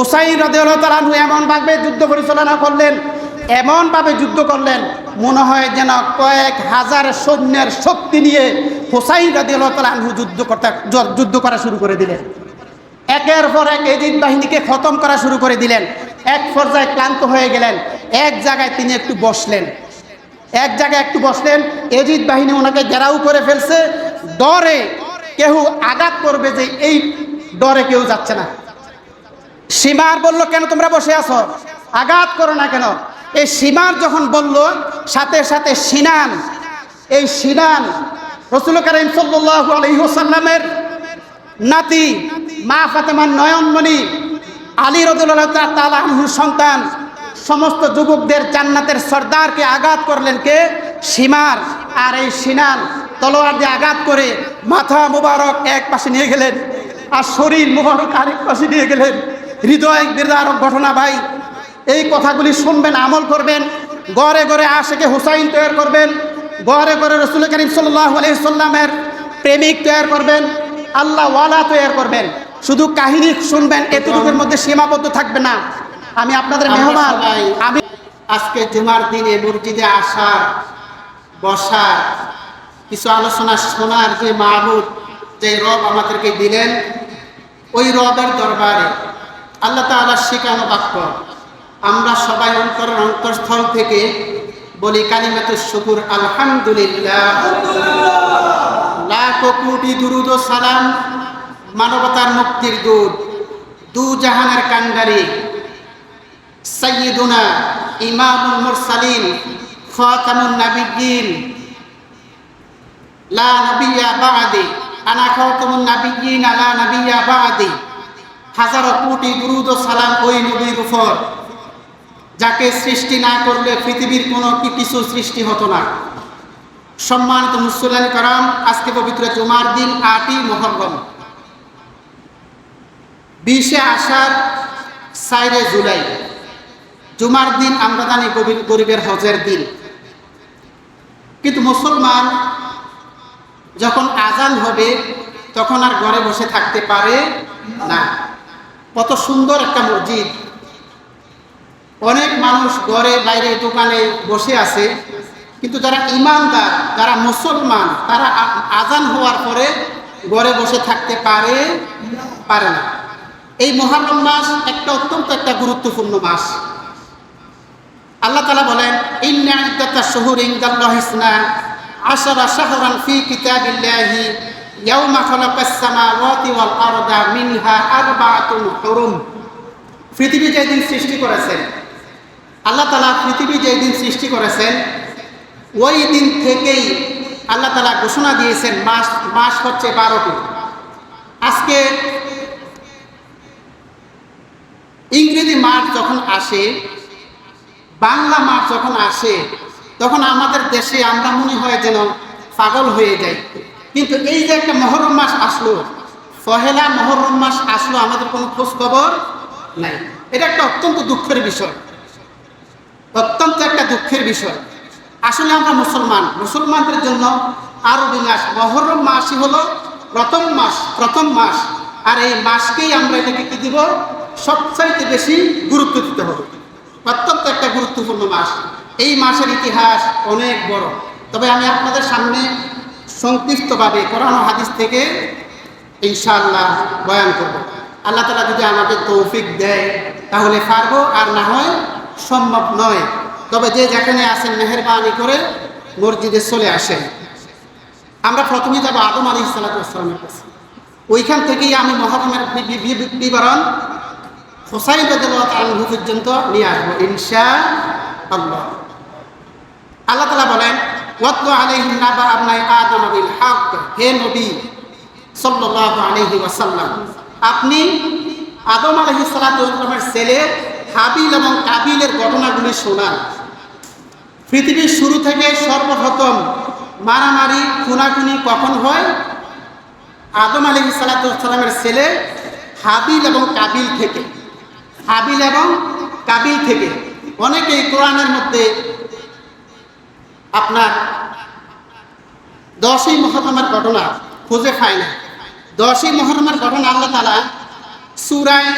হুসাইন তালানহু এমনভাবে যুদ্ধ পরিচালনা করলেন এমনভাবে যুদ্ধ করলেন, মনে হয় যেন কয়েক হাজার সৈন্যের শক্তি নিয়ে হুসাইন রদেউল্লাহ তালানহু যুদ্ধ করতে, যুদ্ধ করা শুরু করে দিলেন। একের পর এক এজিদ বাহিনীকে খতম করা শুরু করে দিলেন। এক পর্যায়ে ক্লান্ত হয়ে গেলেন। এক জায়গায় তিনি একটু বসলেন। এক জায়গায় একটু বসলেন। এজিদ বাহিনী ওনাকে ঘেরাও করে ফেলছে। ডরে কেউ আঘাত করবে যে এই ডরে কেউ যাচ্ছে না। সীমার বলল, কেন তোমরা বসে আছো? আঘাত করো না কেন? এই সীমার যখন বলল, সাথে সাথে সিনান, এই সিনান রসুল করিম আলহিহসাল্লামের নাতি মা ফাতেমার নয়নমণি আলী রদুল্লাহ সন্তান, সমস্ত যুবকদের জান্নাতের সর্দারকে আঘাত করলেন কে? সীমার। আর এই সিনান তলোয়ার দিয়ে আঘাত করে মাথা মুবারক এক পাশে নিয়ে গেলেন আর শরীর মুবারক আরেক পাশে নিয়ে গেলেন। হৃদয় বিদারক ঘটনা ভাই এই কথাগুলি শুনবেন আমল করবেন। গড়ে গড়ে আশেকে হুসাইন তৈরি করবেন। গড়ে গড়ে রসুল করিম সাল্লাহ আলহিসাল্লামের প্রেমিক তৈরি করবেন। আল্লাহ ওয়ালা তৈরি করবেন। শুধু কাহিনী শুনবেন এতটুকুর মধ্যে সীমাবদ্ধ থাকবে না। আমি আপনাদের মেহমান আমি আজকে জুমার দিনে মসজিদে আসার বসার কিছু আলোচনা শোনার যে মাহবুব যে রব আমাদেরকে দিলেন ওই রবের দরবারে আল্লাহ তাআলার শেখানো বাক্য। আমরা সবাই অন্তরের অন্তরস্থল থেকে বলি কালিমাতুর শুকুর, আলহামদুলিল্লাহ। দুরুদ সালাম মানবতার মুক্তির দূত, দু জাহানের কান্ডারি সৈয়দুনা ইমামুল মুরসালিন, খাতামুন নাবিয়্যিন। লা নবিয়্যা বা'দি, আনা খাতামুন নাবিয়্যিন লা নবিয়্যা বা'দি। হাজারো কোটি দুরুদ ও সালাম ওই নবীর উপর। যাকে সৃষ্টি না করলে পৃথিবীর কোনো কি কিছু সৃষ্টি হতো না। সম্মানিত মুসলান কারাম, আজকে পবিত্র জুমার দিন আটই মহরম। বিশে আষাঢ় সাইরে জুলাই। জুমার দিন আমরা জানি গরিব- গরিবের হজের দিন। কিন্তু মুসলমান যখন আজান হবে, তখন আর ঘরে বসে থাকতে পারে না। কত সুন্দর একটা মসজিদ। অনেক মানুষ ঘরে, বাইরে দোকানে বসে আছে, কিন্তু যারা ইমানদার, যারা মুসলমান, তারা আজান হওয়ার পরে ঘরে বসে থাকতে পারে পারে না। এই মহারম মাস একটা অত্যন্ত একটা গুরুত্বপূর্ণ মাস। আল্লাহ তালা বলেন, ইন্না ইদ্দাতা শুহুর ইনদাল্লাহ ইসনা আশারা শাহরান ফি কিতাবিল্লাহি খালাকাস সামাওয়াতি ওয়াল আরদা মিনহা আরবাআতুন হুরুম। পৃথিবী যেদিন সৃষ্টি করেছেন, আল্লাহ তালা পৃথিবী যেদিন সৃষ্টি করেছেন, ওই দিন থেকেই আল্লাহ তালা ঘোষণা দিয়েছেন মাস মাস হচ্ছে বারোটি। আজকে ইংরেজি মাস যখন আসে, বাংলা মাস যখন আসে, তখন আমাদের দেশে আমরা মনে হয় যেন পাগল হয়ে যাই। কিন্তু এই যে একটা মহরম মাস আসলো, পহেলা মহরম মাস আসলো, আমাদের কোনো খোঁজ খবর নাই। এটা একটা অত্যন্ত দুঃখের বিষয়। অত্যন্ত একটা দুঃখের বিষয়। আসলে আমরা মুসলমান। মুসলমানদের জন্য আরবি মাস। মহরম মাসই হলো প্রথম মাস প্রথম মাস। আর এই মাসকেই আমরা এটাকে কি দিব? সবচাইতে বেশি গুরুত্ব দিতে হবে। অত্যন্ত একটা গুরুত্বপূর্ণ মাস। এই মাসের ইতিহাস অনেক বড়। তবে আমি আপনাদের সামনে সংক্ষিপ্তভাবে কোরআন হাদিস থেকে ইনশাআল্লাহ বয়ান করব। আল্লাহ তালা যদি আমাকে তৌফিক দেয়, তাহলে পারব, আর না হয় সম্ভব নয়। তবে যে যেখানে আসেন মেহরবানি করে মসজিদে চলে আসেন। আমরা প্রথমে যাব আদম আলী সালাতামের কাছে। ওইখান থেকেই আমি মহরমের বিবরণ হোসাইন আলহু পর্যন্ত নিয়ে আসব ইনশা আল্লাহ আল্লাহ তালা বলেন ওয়াত্ল আলাইহিম নাবা আবনাই আদম বিল হক। হে নবী, সাল্লাল্লাহু আলাইহি ওয়াসাল্লাম, আপনি আদম আলাইহিস সালাতু ছেলে হাবিল এবং কাবিলের ঘটনাগুলি শোনান। পৃথিবীর শুরু থেকে সর্বপ্রথম মারামারি, খুনাখুনি কখন হয়? আদম আলী সালাতামের ছেলে হাবিল এবং কাবিল থেকে। হাবিল এবং কাবিল থেকে। অনেকেই কোরআনের মধ্যে আপনার দশই মহরমের ঘটনা খুঁজে পায় না। দশই মহরমের ঘটনা আল্লাহ তালা সুরায়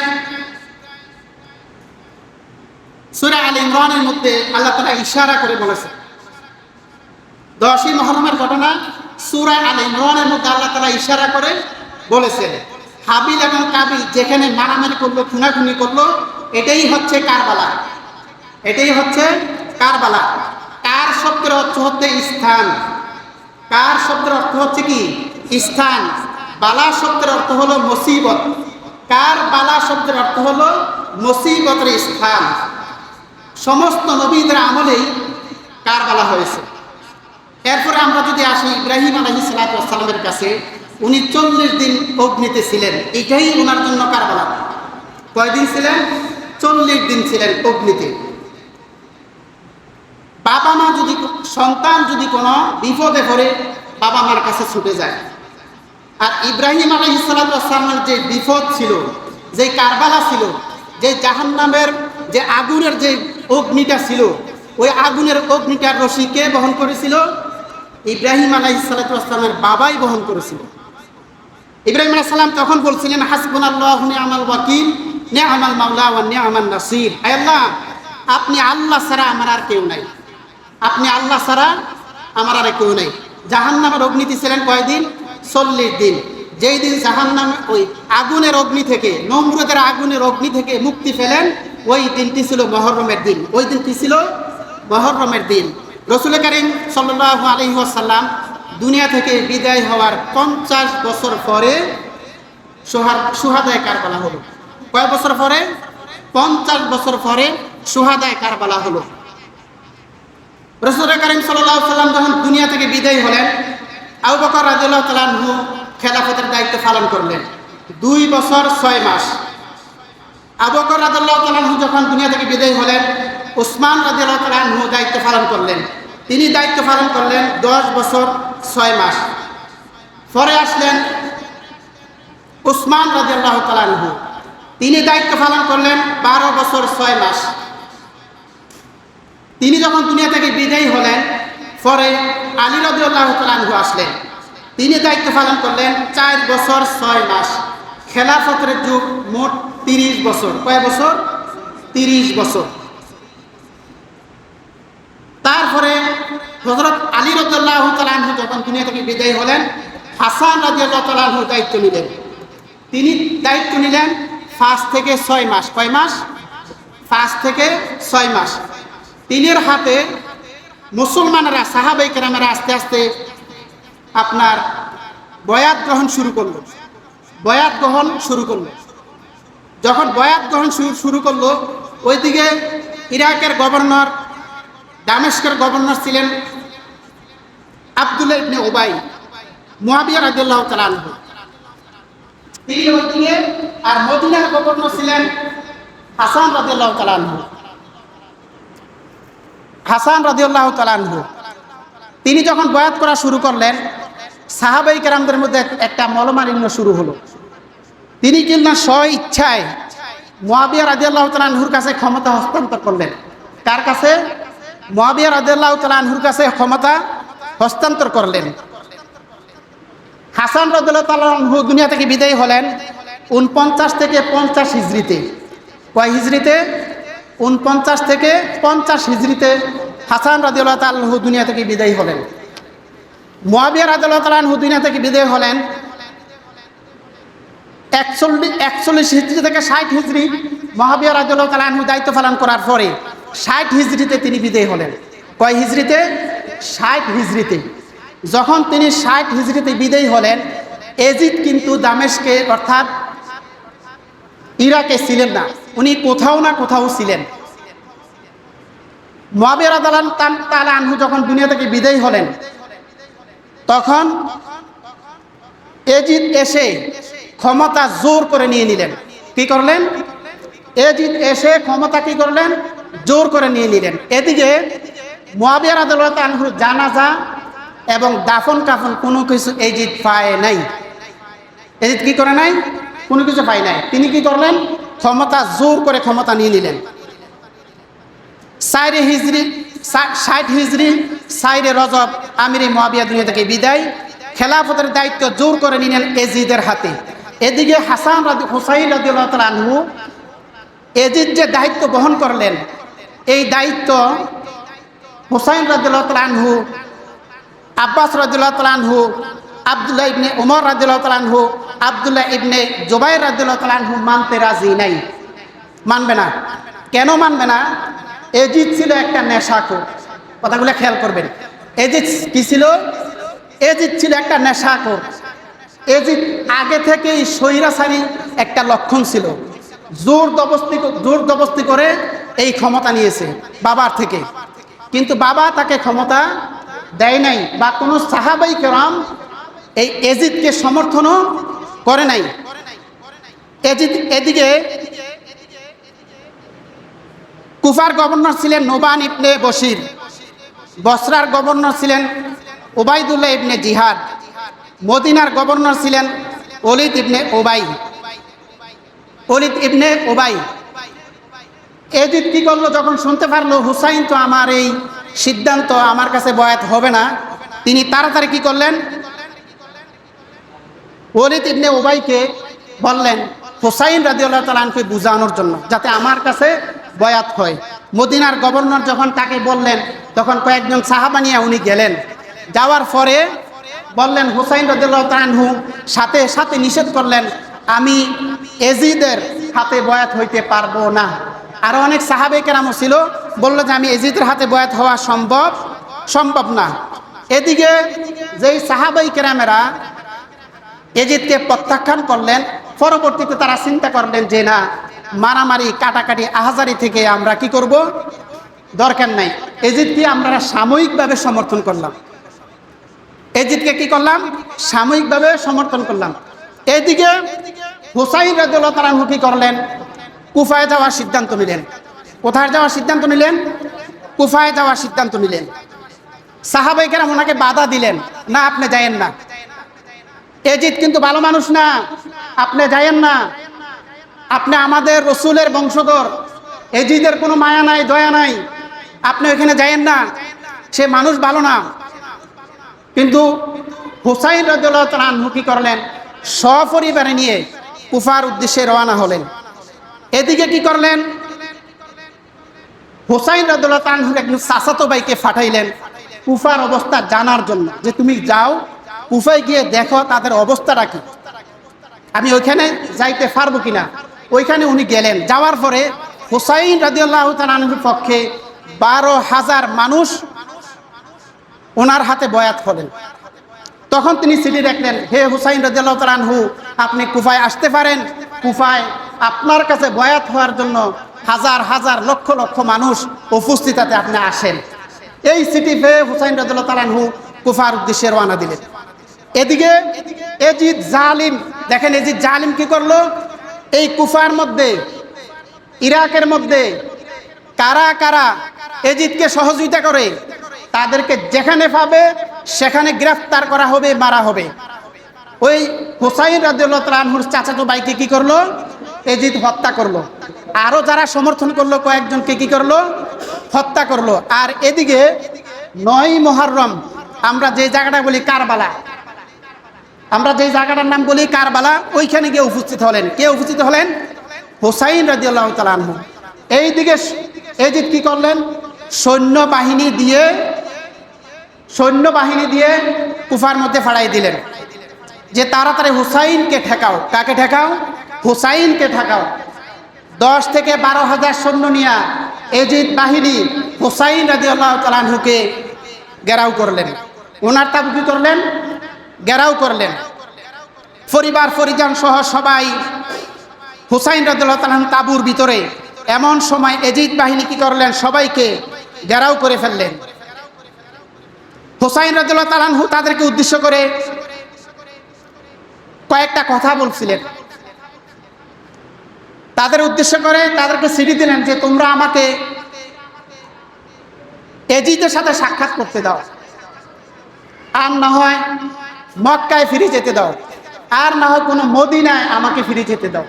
সুরা আল ইমরানের মধ্যে আল্লাহ তালা ইশারা করে বলেছে। দশই মহরমের ঘটনা সুরা আল ইমরানের মধ্যে আল্লাহ তালা ইশারা করে বলেছেন হাবিল এবং কাবিল যেখানে মারামারি করল, খুনাখুনি করল, এটাই হচ্ছে কারবালা। এটাই হচ্ছে কারবালা। কার শব্দের অর্থ হচ্ছে স্থান। কার শব্দের অর্থ হচ্ছে কি? স্থান। বালা শব্দের অর্থ হলো মুসিবত। কার বালা শব্দের অর্থ হলো মুসিবতের স্থান? সমস্ত নবীদের আমলেই কারবালা হয়েছে? এরপরে আমরা যদি আসি ইব্রাহিম আলহি সালাতামের কাছে, উনি চল্লিশ দিন অগ্নিতে ছিলেন। এটাই ওনার জন্য কারবালা কয়দিন ছিলেন? চল্লিশ দিন ছিলেন অগ্নিতে। বাবা মা যদি সন্তান যদি কোনো বিপদে পড়ে, বাবা মার কাছে ছুটে যায়। আর ইব্রাহিম আলহি সালাতামের যে বিপদ ছিল, যে কারবালা ছিল, যে জাহান্নামের যে আগুনের যে অগ্নিটা ছিল, ওই আগুনের অগ্নিটার রশি কে বহন করেছিল? ইব্রাহিম আলাহ সালাতামের বাবাই বহন করেছিল। ইব্রাহিম আলাহ সাল্লাম তখন বলছিলেন হাসবুন আল্লাহ আমাল ওয়াকিল নে আমাল মাওলা নে আমার নাসির। আল্লাহ, আপনি আল্লাহ ছাড়া আমার আর কেউ নাই। আপনি আল্লাহ ছাড়া আমার আর কেউ নেই। জাহান্নামের অগ্নিতে ছিলেন কয়দিন? চল্লিশ দিন। যেই দিন জাহান্নাম ওই আগুনের অগ্নি থেকে, নমরুদের আগুনের অগ্নি থেকে মুক্তি পেলেন, ওই দিনটি ছিল মহরমের দিন। ওই দিনটি ছিল মহরমের দিন। রসুল করিম সাল্লাহ আলহিহাসাল্লাম দুনিয়া থেকে বিদায় হওয়ার পঞ্চাশ বছর পরে সুহাদায় কারবালা হলো। কয় বছর পরে? পঞ্চাশ বছর পরে সুহাদায় কারবালা হলো। রসুল করিম সাল্লাহ সাল্লাম যখন দুনিয়া থেকে বিদায় হলেন, আবু বকর রাজুল্লাহ তালাহু খেলাফতের দায়িত্ব পালন করলেন। দুই বছর ছয় মাস। আবু বকর রাজুল্লাহ তালাহু যখন দুনিয়া থেকে বিদায় হলেন, উসমান রাজুল্লাহ তালাহু দায়িত্ব পালন করলেন। তিনি দায়িত্ব পালন করলেন দশ বছর ছয় মাস। পরে আসলেন উসমান রাজিয়াল্লাহ তালাহু তিনি দায়িত্ব পালন করলেন বারো বছর ছয় মাস। তিনি যখন দুনিয়া থেকে বিদায়ী হলেন, পরে আলী রদিউল্লাহ তালাহু আসলেন। তিনি দায়িত্ব পালন করলেন চার বছর ছয় মাস। খেলাফতের যুগ মোট তিরিশ বছর। কয় বছর? তিরিশ বছর। তারপরে হজরত আলী রদুল্লাহ তালাহু যখন দুনিয়া থেকে বিদায়ী হলেন, হাসান রাজিয়াল্লাহ তালাহু দায়িত্ব নিলেন। তিনি দায়িত্ব নিলেন পাঁচ থেকে ছয় মাস। কয় মাস? পাঁচ থেকে ছয় মাস। তিনের হাতে মুসলমানেরা, সাহাবাই কেরামেরা আস্তে আস্তে আপনার বয়াত গ্রহণ শুরু করল। বয়াত গ্রহণ শুরু করল। যখন বয়াত গ্রহণ শুরু করল, ওইদিকে ইরাকের গভর্নর, দামেস্কের গভর্নর ছিলেন আবদুল্লাহ ইবনে ওবাই মুয়াবিয়া রাদিয়াল্লাহ তাআলা আনহু। তিনি ওইদিকে আর মদিনার গভর্নর ছিলেন হাসান রাদিয়াল্লাহু তাআলা আনহু। হাসান রাদিয়াল্লাহু তাআলা আনহু। তিনি যখন বয়াত করা শুরু করলেন, সাহাবাই কেরামদের মধ্যে একটা মলমালিন্য শুরু হলো। তিনি কিন্তু স্ব ইচ্ছায় মোয়াবিয়া রাজিয়াল্লাহ তালানহুর কাছে ক্ষমতা হস্তান্তর করলেন। কার কাছে? মোয়াবিয়া রাজিয়াল্লাহ তালানহুর কাছে ক্ষমতা হস্তান্তর করলেন। হাসান রাজিয়াল্লাহ তালানহু দুনিয়া থেকে বিদায়ী হলেন উনপঞ্চাশ থেকে পঞ্চাশ হিজড়িতে। কয় হিজড়িতে? উনপঞ্চাশ থেকে পঞ্চাশ হিজড়িতে হাসান রাজিউল্লাহ তালহু দুনিয়া থেকে বিদায়ী হলেন। মোয়াবিয়া রাজিউল্লাহ তালহু দুনিয়া থেকে বিদায়ী হলেন। একচল্লিশ একচল্লিশ হিজড়ি থেকে ষাট হিজড়ি মহাবিয়া রাজিউল্লাহ তালহু দায়িত্ব পালন করার পরে ষাট হিজড়িতে তিনি বিদায়ী হলেন। কয় হিজড়িতে? ষাট হিজড়িতে। যখন তিনি ষাট হিজড়িতে বিদায়ী হলেন, এজিদ কিন্তু দামেশকে অর্থাৎ ইরাকে ছিলেন না। উনি কোথাও না কোথাও ছিলেন। মহাবির আদালান তালা আনহু যখন দুনিয়া থেকে বিদায়ী হলেন, তখন এজিদ এসে ক্ষমতা জোর করে নিয়ে নিলেন। কি করলেন? এজিদ এসে ক্ষমতা কি করলেন? জোর করে নিয়ে নিলেন। এদিকে মহাবিয়ার আদালত আনহুর জানাজা এবং দাফন কাফন কোনো কিছু এজিদ পায় নাই। এজিদ কি করে নাই? কোনো কিছু পায় নাই। তিনি কি করলেন? ক্ষমতা জোর করে ক্ষমতা নিয়ে নিলেন। সাইরে হিজরি ষাট হিজরি সাইরে রজব আমিরে মহাবিয়া দুনিয়া থেকে বিদায়। খেলাফতের দায়িত্ব জোর করে নিলেন এজিদের হাতে। এদিকে হাসান রাজি হুসাইন রাজিউল্লাহ আনহু এজিদ যে দায়িত্ব বহন করলেন, এই দায়িত্ব হুসাইন রাদিল্লাহ আনহু, আব্বাস রাদিল্লাহ আনহু, আবদুল্লাহ ইবনে উমর রাদিল্লাহ আনহু আবদুল্লাহ ইবনে জুবাইর রাদিল্লাহ আনহু মানতে রাজি নাই। মানবে না। কেন মানবে না? এজিদ ছিল একটা নেশা নেশাখোর। কথাগুলো খেয়াল করবেন। এজিদ কি ছিল? এজিদ ছিল একটা নেশা নেশাখোর। এজিদ আগে থেকেই স্বৈরাচারী একটা লক্ষণ ছিল। জোর দবস্তি জোর দবস্তি করে এই ক্ষমতা নিয়েছে বাবার থেকে। কিন্তু বাবা তাকে ক্ষমতা দেয় নাই বা কোনো সাহাবাই কেরাম এই এজিদকে সমর্থনও করে নাই। এদিকে কুফার গভর্নর ছিলেন নোবান ইবনে বশির, বসরার গভর্নর ছিলেন ওবায়দুল্লাহ ইবনে জিহাদ, মদিনার গভর্নর ছিলেন অলিদ ইবনে ওবাই। অলিদ ইবনে ওবাই। এজিদ কি করল যখন শুনতে পারল, হুসাইন তো আমার এই সিদ্ধান্ত আমার কাছে বয়াত হবে না। তিনি তাড়াতাড়ি কি করলেন? ওলিদ ইবনে ওবাইকে বললেন, হুসাইন রাজিউল্লাহ তালানকে বুঝানোর জন্য, যাতে আমার কাছে বয়াত হয়। মদিনার গভর্নর যখন তাকে বললেন, তখন কয়েকজন সাহাবানিয়া উনি গেলেন। যাওয়ার পরে বললেন, হুসাইন রাজিউল্লাহ তালানহু সাথে সাথে নিষেধ করলেন, আমি এজিদের হাতে বয়াত হইতে পারব না। আরও অনেক সাহাবে কেরামও ছিল, বলল যে আমি এজিদের হাতে বয়াত হওয়া সম্ভব সম্ভব না। এদিকে যেই সাহাবাই কেরামেরা এজিদকে প্রত্যাখ্যান করলেন, পরবর্তীতে তারা চিন্তা করলেন যে না, মারামারি, কাটাকাটি, আহাজারি থেকে আমরা কি করব? দরকার নাই। এজিদকে আমরা সাময়িকভাবে সমর্থন করলাম। এজিদকে কি করলাম? সাময়িকভাবে সমর্থন করলাম। এদিকে হুসাইন রাজুল্লাহ তালাহু কি করলেন? কুফায় যাওয়ার সিদ্ধান্ত নিলেন। কোথায় যাওয়ার সিদ্ধান্ত নিলেন? কুফায় যাওয়ার সিদ্ধান্ত নিলেন। সাহাবাইকেরাম ওনাকে বাধা দিলেন, না, আপনি যায়েন না। এজিদ কিন্তু ভালো মানুষ না। আপনি যায়েন না। আপনি আমাদের রসুলের বংশধর। এজিদের কোনো মায়া নাই, দয়া নাই। আপনি ওইখানে যায়েন না। সে মানুষ ভালো না। কিন্তু হুসাইন রাজুল্লাহ তালু কি করলেন? সপরিবারে নিয়ে কুফার উদ্দেশ্যে রওনা হলেন। এদিকে কি করলেন? হুসাইন রাজুল্লাহ তালহুর একজন চাচাতো ভাইকে ফাটাইলেন কুফার অবস্থা জানার জন্য যে তুমি যাও কুফায় গিয়ে দেখো তাদের অবস্থাটা কি। আমি ওইখানে যাইতে পারব কিনা। ওইখানে উনি গেলেন। যাওয়ার পরে হুসাইন রাজিউল্লাহ তালুর পক্ষে বারো হাজার মানুষ ওনার হাতে বয়াত হলেন তখন তিনি সিটি দেখলেন, হে হুসাইন রাজিয়াল্লাহ তালানহু আপনি কুফায় আসতে পারেন। কুফায় আপনার কাছে বয়াত হওয়ার জন্য হাজার হাজার, লক্ষ লক্ষ মানুষ উপস্থিতাতে আপনি আসেন। এই সিটি পেয়ে হুসাইন রাজিয়াল্লাহ তালানহু কুফার উদ্দেশ্যে রওনা দিলেন। এদিকে এজিদ জালিম, দেখেন এজিদ জালিম কি করল? এই কুফার মধ্যে, ইরাকের মধ্যে কারা কারা এজিদকে সহযোগিতা করে, তাদেরকে যেখানে পাবে, সেখানে গ্রেফতার করা হবে, মারা হবে। ওই হুসাইন তালহুর চাচাতো ভাইকে কি করল? এজিদ হত্যা করল। আরও যারা সমর্থন করল, কয়েকজনকে কি করল? হত্যা করল। আর এদিকে নয় মহারম আমরা যে জায়গাটা বলি কারবালা আমরা যে জায়গাটার নাম বলি কারবালা, ওইখানে গিয়ে উপস্থিত হলেন। কে উপস্থিত হলেন? হুসাইন রাজিউল্লাহ তালানহু এইদিকে এজিদ কি করলেন? সৈন্যবাহিনী দিয়ে সৈন্যবাহিনী দিয়ে কুফার মধ্যে ফাড়াই দিলেন। যে তাড়াতাড়ি হুসাইনকে ঠেকাও। কাকে ঠেকাও? হুসাইনকে ঠেকাও। দশ থেকে বারো হাজার সৈন্য নিয়া এজিদ বাহিনী হুসাইন রাজি আল্লাহ তালাহুকে গেরাও করলেন। ওনার তাবু কি করলেন? গেরাও করলেন। পরিবার, পরিজন সহ সবাই হুসাইন রাজুল্লাহ তালাহ তাবুর ভিতরে এমন সময় এজিদ বাহিনী কি করলেন? সবাইকে গেরাও করে ফেললেন। হোসাইন রাজুল্লাহ তালানহু তাদেরকে উদ্দেশ্য করে কয়েকটা কথা বলছিলেন। তাদের উদ্দেশ্য করে তাদেরকে সিঁড়ি দিলেন যে, তোমরা আমাকে এজিদের সাথে সাক্ষাৎ করতে দাও। আর না হয় মক্কায় ফিরে যেতে দাও। আর না হয় কোনো মদিনায় আমাকে ফিরে যেতে দাও।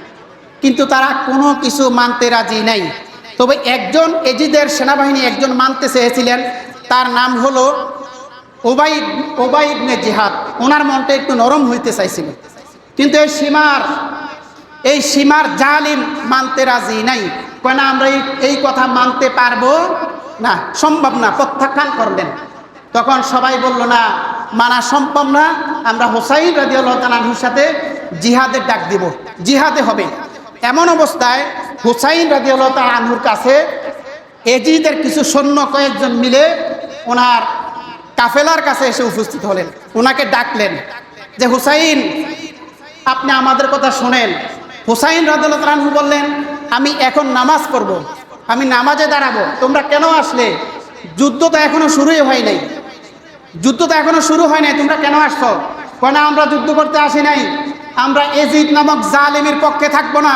কিন্তু তারা কোনো কিছু মানতে রাজি নাই। তবে একজন এজিদের সেনাবাহিনী একজন মানতে চেয়েছিলেন। তার নাম হলো ওবাই ওবাই ইবনে জিহাদ। ওনার মনটা একটু নরম হইতে চাইছিল। কিন্তু এই সীমার এই সীমার জালিম মানতে রাজি নাই। কয় না আমরা এই এই কথা মানতে পারব? না, সম্ভব না। প্রত্যাখ্যান করলেন। তখন সবাই বলল, না, মানা সম্ভব না, আমরা হোসাইন রাজিউল্লাহ তালাহুর সাথে জিহাদের ডাক দিব, জিহাদে হবে। এমন অবস্থায় হুসাইন রাজিউল্লাহ তালাহুর কাছে এজিদের কিছু সৈন্য কয়েকজন মিলে ওনার কাফেলার কাছে এসে উপস্থিত হলেন। ওনাকে ডাকলেন যে, হুসাইন, আপনি আমাদের কথা শোনেন। হুসাইন রাজু বললেন, আমি এখন নামাজ পড়ব, আমি নামাজে দাঁড়াবো, তোমরা কেন আসলে? যুদ্ধ তো এখনও শুরুই হয় নাই। যুদ্ধ তো এখনও শুরু হয় নাই, তোমরা কেন আসছো? কেন আমরা যুদ্ধ করতে আসি নাই। আমরা এজিদ নামক জালিমের পক্ষে থাকব না।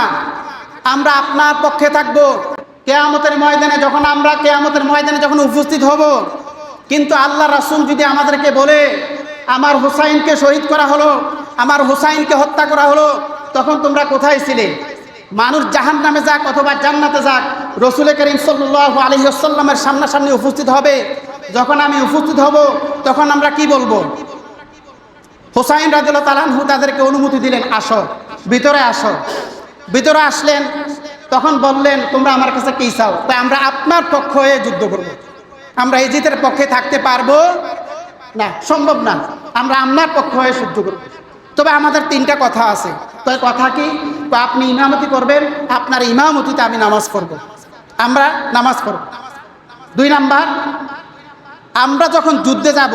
আমরা আপনার পক্ষে থাকব। কেয়ামতের ময়দানে যখন আমরা কেয়ামতের ময়দানে যখন উপস্থিত হব, কিন্তু আল্লাহ রাসুল যদি আমাদেরকে বলে, আমার হুসাইনকে শহীদ করা হলো, আমার হুসাইনকে হত্যা করা হলো, তখন তোমরা কোথায় ছিলে? মানুষ জাহান নামে যাক অথবা জান্নাতে যাক, রসুল করিম সাল্লাহ আলহিসাল্লামের সামনাসামনি উপস্থিত হবে। যখন আমি উপস্থিত হব, তখন আমরা কি বলব? হোসাইন রাজুল্লাহ তালানহু তাদেরকে অনুমতি দিলেন, আসো, ভিতরে আসো। ভিতরে আসলেন, তখন বললেন, তোমরা আমার কাছে কি চাও? তাই আমরা আপনার পক্ষ হয়ে যুদ্ধ করব। আমরা এজিতের পক্ষে থাকতে পারব না? সম্ভব না। আমরা আপনার পক্ষ হয়ে যুদ্ধ করব। তবে আমাদের তিনটা কথা আছে। তো কথা কি? আপনি ইমামতি করবেন, আপনার ইমামতিতে আমি নামাজ পড়ব। আমরা নামাজ পড়ব। দুই নাম্বার আমরা যখন যুদ্ধে যাব,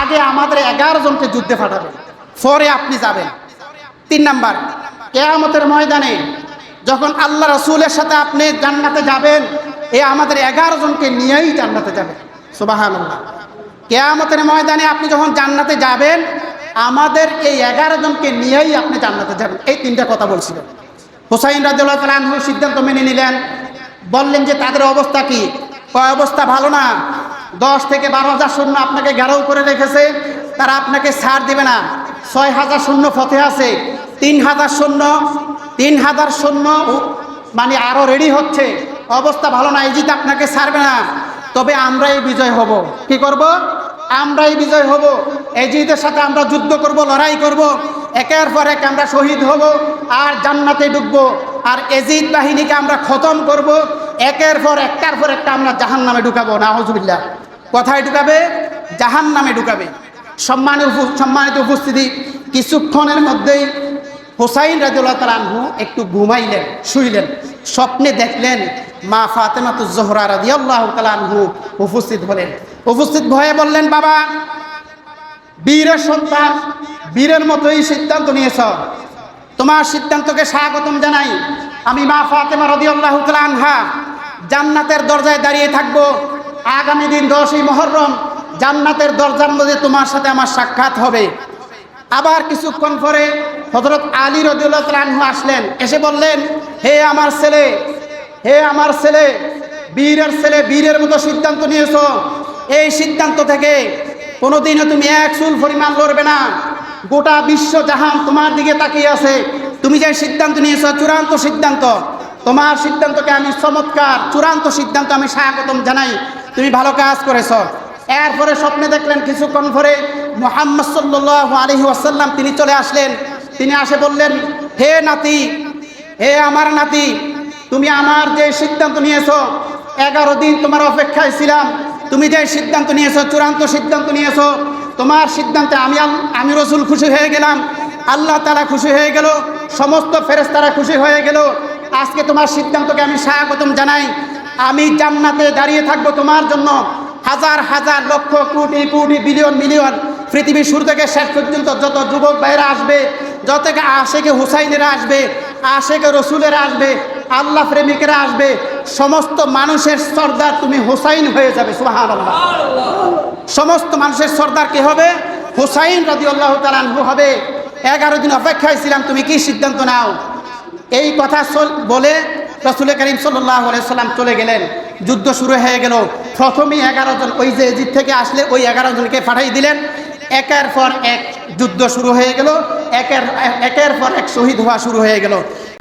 আগে আমাদের এগারো জনকে যুদ্ধে পাঠাবেন পরে আপনি যাবেন। তিন নাম্বার, কেয়ামতের ময়দানে যখন আল্লাহ রসুলের সাথে আপনি জান্নাতে যাবেন, এ আমাদের এগারো জনকে নিয়েই জান্নাতে যাবেন। সুবাহান আল্লাহ কেয়ামতের ময়দানে আপনি যখন জান্নাতে যাবেন, আমাদের এই এগারো জনকে নিয়েই আপনি জান্নাতে যাবেন। এই তিনটা কথা বলছিলেন হুসাইন রাজুল্লাহ তালাহ সিদ্ধান্ত মেনে নিলেন। বললেন যে, তাদের অবস্থা কি? অবস্থা ভালো না। দশ থেকে বারো হাজার শূন্য আপনাকে ঘেরাও করে রেখেছে, তারা আপনাকে ছাড় দেবে না। ছয় হাজার শূন্য ফতে আছে, তিন হাজার শূন্য, তিন হাজার শূন্য মানে আরও রেডি হচ্ছে। অবস্থা ভালো না, ইজিত আপনাকে ছাড়বে না। তবে আমরাই বিজয় হব। কি করব? আমরাই বিজয় হব। এজিদের সাথে আমরা যুদ্ধ করব, লড়াই করব। একের পর এক আমরা শহীদ হব, আর জান্নাতে ঢুকবো আর এজিদ বাহিনীকে আমরা খতম করব। একের পর একটার পর একটা আমরা জাহান নামে ঢুকাবো নাহজুবিল্লা কোথায় ঢুকাবে জাহান নামে ঢুকাবে। সম্মানের সম্মানিত উপস্থিতি, কিছুক্ষণের মধ্যেই হোসাইন রাজুল্লাহ তালানহু একটু ঘুমাইলেন, শুইলেন, স্বপ্নে দেখলেন মা ফাতেমাতু জোহরা রাদিয়াল্লাহ তালানহু উপস্থিত হলেন। উপস্থিত ভয়ে বললেন, বাবা, বীরের সন্তান, বীরের মতোই সিদ্ধান্ত নিয়েছ। তোমার সিদ্ধান্তকে স্বাগতম জানাই। আমি মা ফাতেমা রদিয়াল্লাহ আনহা জান্নাতের দরজায় দাঁড়িয়ে থাকব। আগামী দিন দশই মহরম জান্নাতের দরজার মধ্যে তোমার সাথে আমার সাক্ষাৎ হবে। আবার কিছুক্ষণ পরে হজরত আলী রদিউল্লাহ আনহু আসলেন। এসে বললেন, হে আমার ছেলে, হে আমার ছেলে, বীরের ছেলে, বীরের মতো সিদ্ধান্ত নিয়েছো। এই সিদ্ধান্ত থেকে কোনোদিনও তুমি এক চুল পরিমাণ লড়বে না। গোটা বিশ্ব জাহান তোমার দিকে তাকিয়ে আছে। তুমি যে সিদ্ধান্ত নিয়েছ, চূড়ান্ত সিদ্ধান্ত, তোমার সিদ্ধান্তকে আমি চমৎকার, চূড়ান্ত সিদ্ধান্ত আমি স্বাগতম জানাই। তুমি ভালো কাজ করেছ। এরপরে স্বপ্নে দেখলেন কিছুক্ষণ পরে মোহাম্মদ সাল্লাহ আলহি আসাল্লাম তিনি চলে আসলেন। তিনি আসে বললেন, হে নাতি, হে আমার নাতি, তুমি আমার যে সিদ্ধান্ত নিয়েছো, এগারো দিন তোমার অপেক্ষায় ছিলাম। তুমি যে সিদ্ধান্ত নিয়েছো, চূড়ান্ত সিদ্ধান্ত নিয়েছো, তোমার সিদ্ধান্তে আমি আমি রসুল খুশি হয়ে গেলাম। আল্লাহ তারা খুশি হয়ে গেল, সমস্ত ফেরেস্তারা খুশি হয়ে গেল। আজকে তোমার সিদ্ধান্তকে আমি স্বাগতম জানাই। আমি জান্নাতে দাঁড়িয়ে থাকব তোমার জন্য। হাজার হাজার, লক্ষ, কোটি কোটি, বিলিয়ন, মিলিয়ন পৃথিবীর শুরু থেকে শেষ পর্যন্ত যত যুবক ভাইরা আসবে যত আশেকে হুসাইনেরা আসবে, আশেকে রসুলেরা আসবে, আল্লাহ প্রেমিকেরা আসবে, সমস্ত মানুষের সর্দার তুমি হুসাইন হয়ে যাবে সুহান সমস্ত মানুষের সর্দার কি হবে? হুসাইন রাজি আল্লাহ তালানহু হবে। এগারো দিন অপেক্ষায় ছিলাম, তুমি কি সিদ্ধান্ত নাও? এই কথা বলে রসুল করিম সাল্লাম চলে গেলেন। যুদ্ধ শুরু হয়ে গেল। প্রথমেই এগারো জন ওই যে এজিদ থেকে আসলে ওই এগারো জনকে পাঠাই দিলেন। একের পর এক যুদ্ধ শুরু হয়ে গেল। একের একের পর এক শহীদ হওয়া শুরু হয়ে গেল।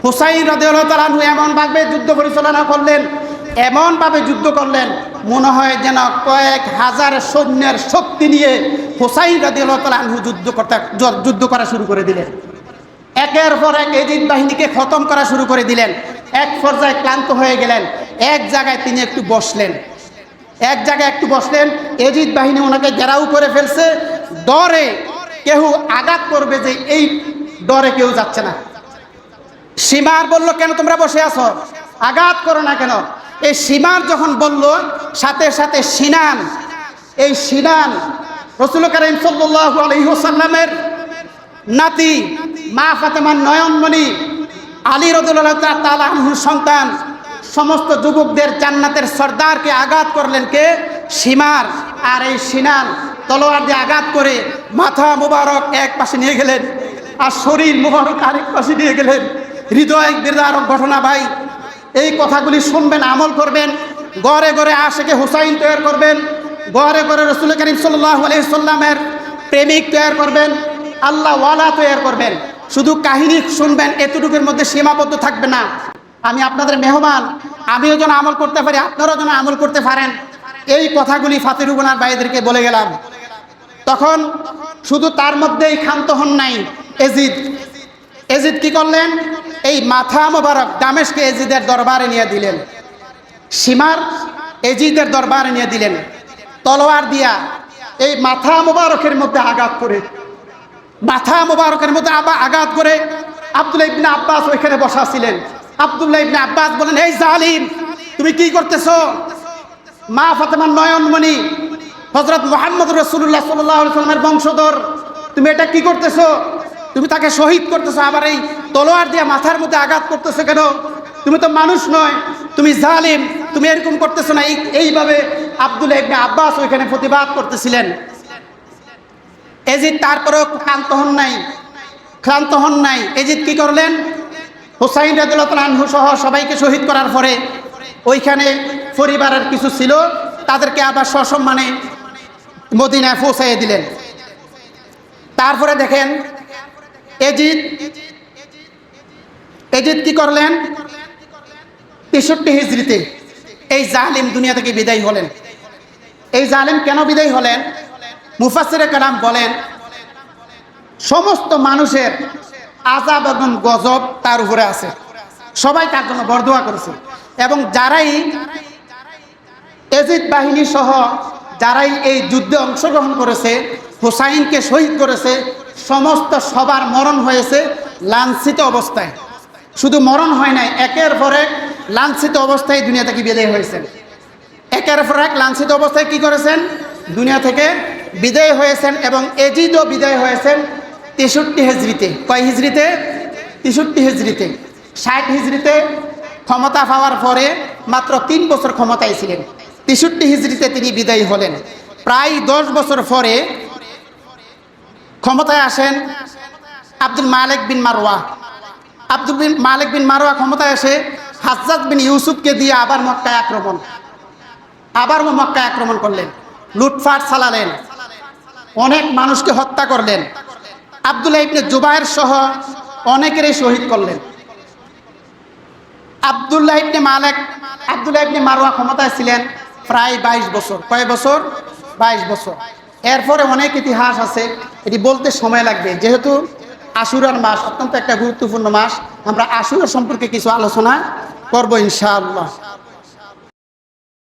হুসাইন রাদিউল্লাহ তালানহু এমনভাবে যুদ্ধ পরিচালনা করলেন এমনভাবে যুদ্ধ করলেন, মনে হয় যেন কয়েক হাজার সৈন্যের শক্তি নিয়ে হুসাইন রাদিউল্লাহ তালানহু যুদ্ধ করতে, যুদ্ধ করা শুরু করে দিলেন। একের পর এক এজিদ বাহিনীকে খতম করা শুরু করে দিলেন। এক পর্যায়ে ক্লান্ত হয়ে গেলেন। এক জায়গায় তিনি একটু বসলেন। এক জায়গায় একটু বসলেন। এজিদ বাহিনী ওনাকে ঘেরাও করে ফেলছে। ডরে কেউ আঘাত করবে যে এই ডরে কেউ যাচ্ছে না। সীমার বলল, কেন তোমরা বসে আছো? আঘাত করো না কেন? এই সীমার যখন বলল, সাথে সাথে সিনান, এই সিনান, রসুল করিম সাল্লাল্লাহু আলাইহি ওয়াসাল্লামের নাতি মা ফাতেমার নয়নমণি আলী রদুল্লাহ তাআলা আনহুর সন্তান, সমস্ত যুবকদের জান্নাতের সর্দারকে আঘাত করলেন কে? সীমার। আর এই সিনান তলোয়ার দিয়ে আঘাত করে মাথা মুবারক এক পাশে নিয়ে গেলেন আর শরীর মুবারক আরেক পাশে নিয়ে গেলেন। হৃদয় বিদারক ঘটনা ভাই, এই কথাগুলি শুনবেন, আমল করবেন, গড়ে গড়ে আশেকে হুসাইন তৈরি করবেন, গড়ে গড়ে রসুল করিম সাল্লাহ আলহিসাল্লামের প্রেমিক তৈরি করবেন আল্লাহ ওয়ালা তৈরি করবেন। শুধু কাহিনী শুনবেন, এতটুকুর মধ্যে সীমাবদ্ধ থাকবে না। আমি আপনাদের মেহমান, আমিও যেন আমল করতে পারি, আপনারাও যেন আমল করতে পারেন। এই কথাগুলি ফাতিরুগুনার ভাইদেরকে বলে গেলাম। তখন শুধু তার মধ্যেই ক্ষান্ত হন নাই এজিদ। এজিদ কি করলেন? এই মাথা মোবারক দামেশকে এজিদের দরবারে নিয়ে দিলেন। সীমার এজিদের দরবারে নিয়ে দিলেন। তলোয়ার দিয়া এই মাথা মোবারকের মধ্যে আঘাত করে মাথা মোবারকের মধ্যে আবার আঘাত করে আব্দুল্লাহ ইবনে আব্বাস ওইখানে বসা ছিলেন। আব্দুল্লাহ ইবনে আব্বাস বলেন, এই জালিম, তুমি কি করতেছ? মা ফাতেমার নয়নমণি হজরত মোহাম্মদ রসুল্লাহ সাল্লামের বংশধর, তুমি এটা কি করতেছ? তুমি তাকে শহীদ করতেছো, আবার এই তলোয়ার দিয়ে মাথার মধ্যে আঘাত করতেছো কেন? তুমি তো মানুষ নয়, তুমি জালিম, তুমি এরকম করতেছো না। এই এইভাবে আব্দুল্লাহ ইবনে আব্বাস ওইখানে প্রতিবাদ করতেছিলেন। এজিদ তারপরেও ক্লান্ত হন নাই। ক্লান্ত হন নাই। এজিদ কি করলেন? হুসাইন রাজু সহ সবাইকে শহীদ করার পরে ওইখানে পরিবারের কিছু ছিল, তাদেরকে আবার সসম্মানে মদিনায় পৌঁছাইয়ে দিলেন। তারপরে দেখেন, এজিদ এজিদ কি করলেন? তেষট্টি হিজড়িতে এই জালিম দুনিয়া থেকে বিদায় হলেন। এই জালিম কেন বিদায় হলেন? মুফাসিরে কালাম বলেন, সমস্ত মানুষের আজাব এবং গজব তার উপরে আছে। সবাই তার জন্য বরদোয়া করেছে। এবং যারাই এজিদ বাহিনী সহ যারাই এই যুদ্ধে অংশগ্রহণ করেছে, হুসাইনকে শহীদ করেছে, সমস্ত সবার মরণ হয়েছে লাঞ্ছিত অবস্থায়। শুধু মরণ হয় নাই, একের পর এক লাঞ্ছিত অবস্থায় দুনিয়া থেকে বিদায় হয়েছেন। একের পর এক লাঞ্ছিত অবস্থায় কি করেছেন? দুনিয়া থেকে বিদায় হয়েছেন এবং এজিদও বিদায় হয়েছেন তেষট্টি হিজড়িতে। কয় হিজড়িতে? তেষট্টি হিজড়িতে। ষাট হিজড়িতে ক্ষমতা পাওয়ার পরে মাত্র তিন বছর ক্ষমতায় ছিলেন। তেষট্টি হিজড়িতে তিনি বিদায়ী হলেন। প্রায় দশ বছর পরে ক্ষমতায় আসেন আব্দুল মালিক বিন মারোয়া আব্দুল বিন মালিক বিন মারোয়া ক্ষমতায় এসে হাজ্জাদ বিন ইউসুফকে দিয়ে আবার মক্কায় আক্রমণ। আবার মক্কায় আক্রমণ করলেন। লুটফাট চালালেন। অনেক মানুষকে হত্যা করলেন। আবদুল্লাহ ইবনে জুবায়ের সহ অনেকেরই শহীদ করলেন। আবদুল্লাহ ইবনে মালেক, আবদুল্লাহ ইবনে মারোয়া ক্ষমতায় ছিলেন প্রায় বাইশ বছর। কয় বছর? বাইশ বছর। এরপরে অনেক ইতিহাস আছে, এটি বলতে সময় লাগবে। যেহেতু আশুরার মাস অত্যন্ত একটা গুরুত্বপূর্ণ মাস, আমরা আশুরা সম্পর্কে কিছু আলোচনা করব ইনশাআল্লাহ।